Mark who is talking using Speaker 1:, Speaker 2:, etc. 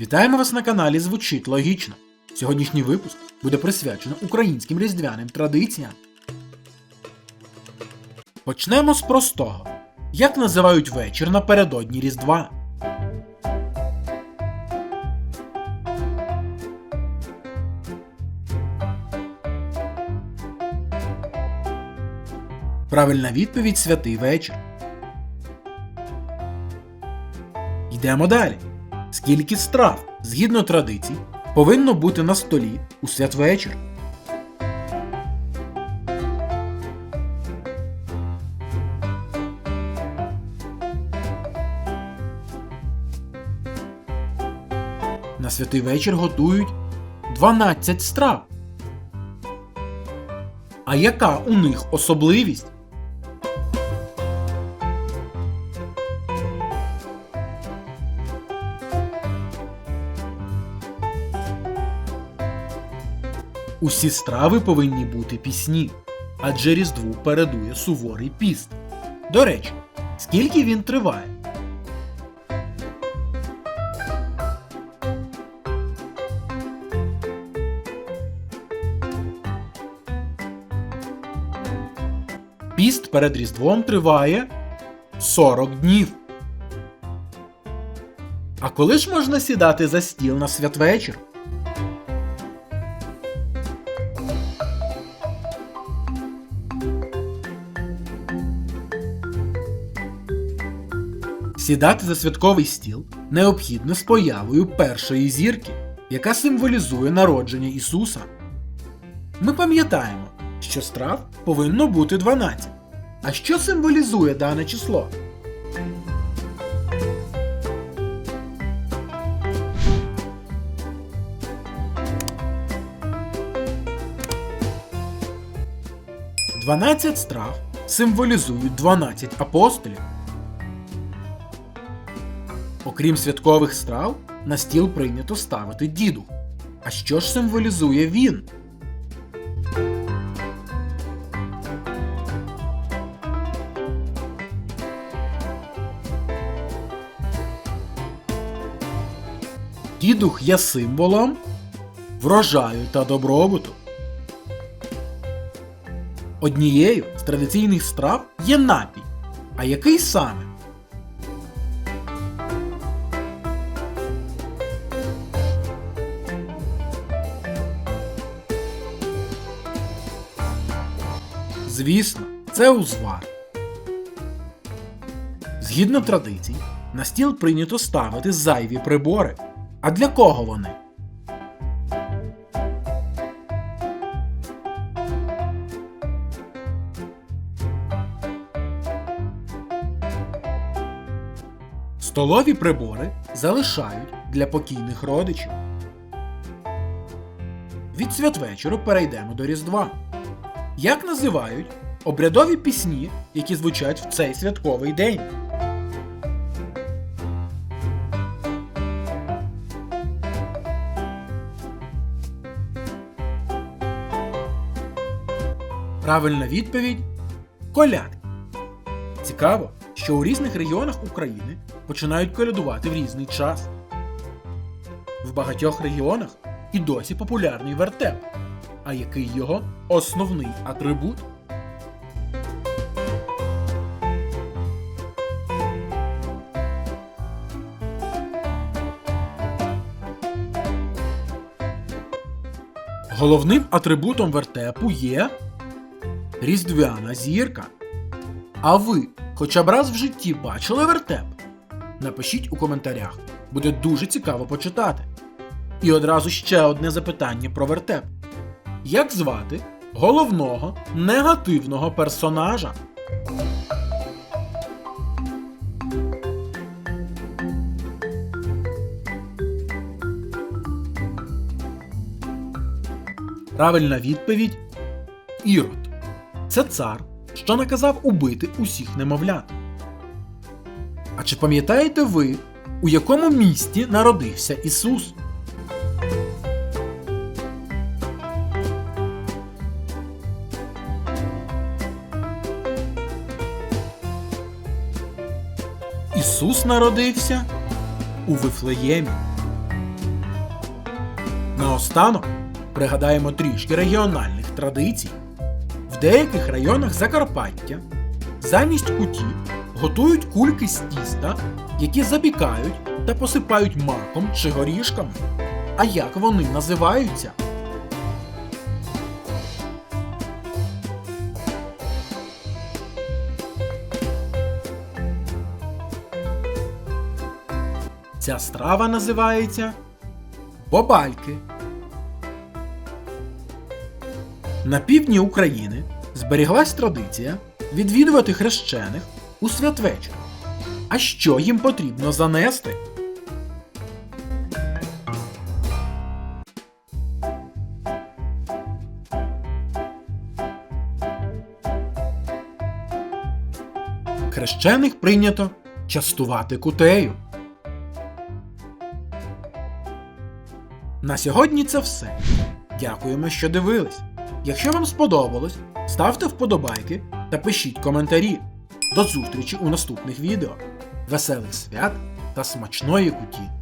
Speaker 1: Вітаємо вас на каналі Звучить Логічно. Сьогоднішній випуск буде присвячено українським різдвяним традиціям. Почнемо з простого. Як називають вечір напередодні Різдва? Правильна відповідь святий вечір. Йдемо далі. Скільки страв, згідно традицій, повинно бути на столі у святвечір? На святий вечір готують 12 страв. А яка у них особливість? Усі страви повинні бути пісні, адже Різдву передує суворий піст. До речі, скільки він триває? Піст перед Різдвом триває 40 днів. А коли ж можна сідати за стіл на святвечір? Сідати за святковий стіл необхідно з появою першої зірки, яка символізує народження Ісуса. Ми пам'ятаємо, що страв повинно бути 12. А що символізує дане число? Дванадцять страв символізують 12 апостолів. Окрім святкових страв, на стіл прийнято ставити діду. А що ж символізує він? Дідух є символом врожаю та добробуту. Однією з традиційних страв є напій. А який саме? Звісно, це узвар. Згідно традицій, на стіл прийнято ставити зайві прибори. А для кого вони? Столові прибори залишають для покійних родичів. Від святвечору перейдемо до Різдва. Як називають обрядові пісні, які звучать в цей святковий день? Правильна відповідь колядки. Цікаво, що у різних регіонах України починають колядувати в різний час. В багатьох регіонах і досі популярний вертеп. А який його основний атрибут? Головним атрибутом вертепу є різдвяна зірка. А ви хоча б раз в житті бачили вертеп? Напишіть у коментарях, буде дуже цікаво почитати. І одразу ще одне запитання про вертеп. Як звати головного негативного персонажа? Правильна відповідь Ірод. Це цар, що наказав убити усіх немовлят. А чи пам'ятаєте ви, у якому місті народився Ісус? Ісус народився у Вифлеємі. Наостанок пригадаємо трішки регіональних традицій. В деяких районах Закарпаття замість куті готують кульки з тіста, які запікають та посипають маком чи горішками. А як вони називаються? Ця страва називається бобальки. На півдні України зберіглась традиція відвідувати хрещених у святвечір. А що їм потрібно занести? Хрещених прийнято частувати кутею. На сьогодні це все. Дякуємо, що дивились. Якщо вам сподобалось, ставте вподобайки та пишіть коментарі. До зустрічі у наступних відео. Веселих свят та смачної куті!